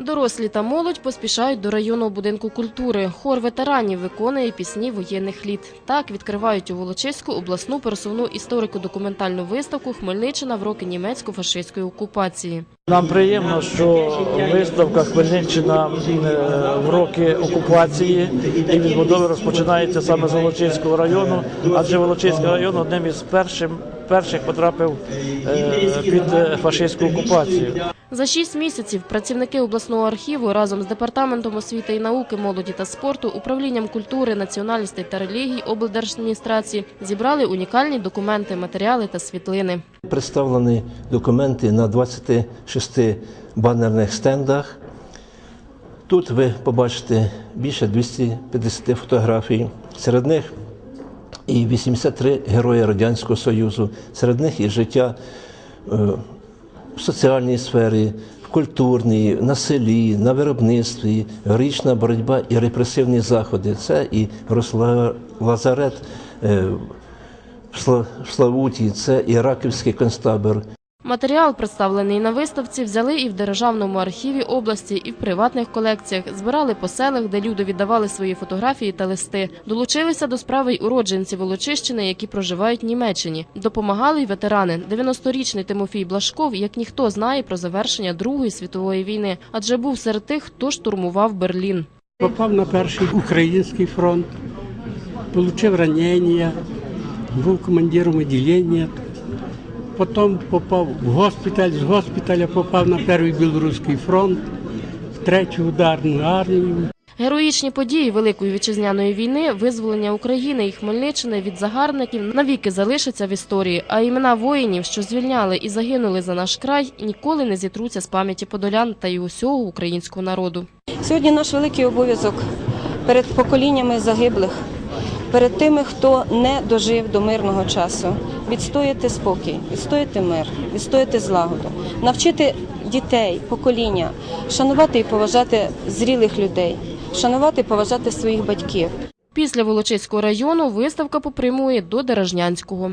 Дорослі та молодь поспішають до районного будинку культури. Хор ветеранів виконує пісні воєнних літ. Так відкривають у Волочиську обласну пересувну історико-документальну виставку Хмельниччина в роки німецько-фашистської окупації. Нам приємно, що виставка Хмельниччина е, в роки окупації і відбудови розпочинається саме з Волочиського району, адже Волочиський район одним із першим, перших потрапив е, під е, фашистську окупацію. За шість місяців працівники обласного архіву разом з департаментом освіти і науки, молоді та спорту, управлінням культури, національностей та релігій облдержадміністрації зібрали унікальні документи, матеріали та світлини. Представлені документи на 26 банерних стендах. Тут ви побачите більше 250 фотографій. Серед них і 83 герої Радянського Союзу, серед них і життя е, в соціальній сфері, в культурній, на селі, на виробництві, героїчна боротьба і репресивні заходи. Це і Лазарет е, в Сла- Славуті, це і Раківський концтабір. Матеріал, представлений на виставці, взяли і в Державному архіві області, і в приватних колекціях. Збирали по селах, де люди віддавали свої фотографії та листи. Долучилися до справи й уродженці Волочищини, які проживають в Німеччині. Допомагали й ветерани. 90-річний Тимофій Блашков, як ніхто знає про завершення Другої світової війни, адже був серед тих, хто штурмував Берлін. Попав на перший український фронт, отримав ранення, був командиром відділення. Потім попав в госпіталь, з госпіталя попав на перший білоруський фронт, в третю ударну армію. Героїчні події Великої вітчизняної війни, визволення України і Хмельниччини від загарбників навіки залишаться в історії. А імена воїнів, що звільняли і загинули за наш край, ніколи не зітруться з пам'яті подолян та й усього українського народу. Сьогодні наш великий обов'язок перед поколіннями загиблих, перед тими, хто не дожив до мирного часу, відстояти спокій, відстояти мир, відстояти злагоду, навчити дітей, покоління, шанувати і поважати зрілих людей, шанувати і поважати своїх батьків. Після Волочиського району виставка попрямує до Дережнянського.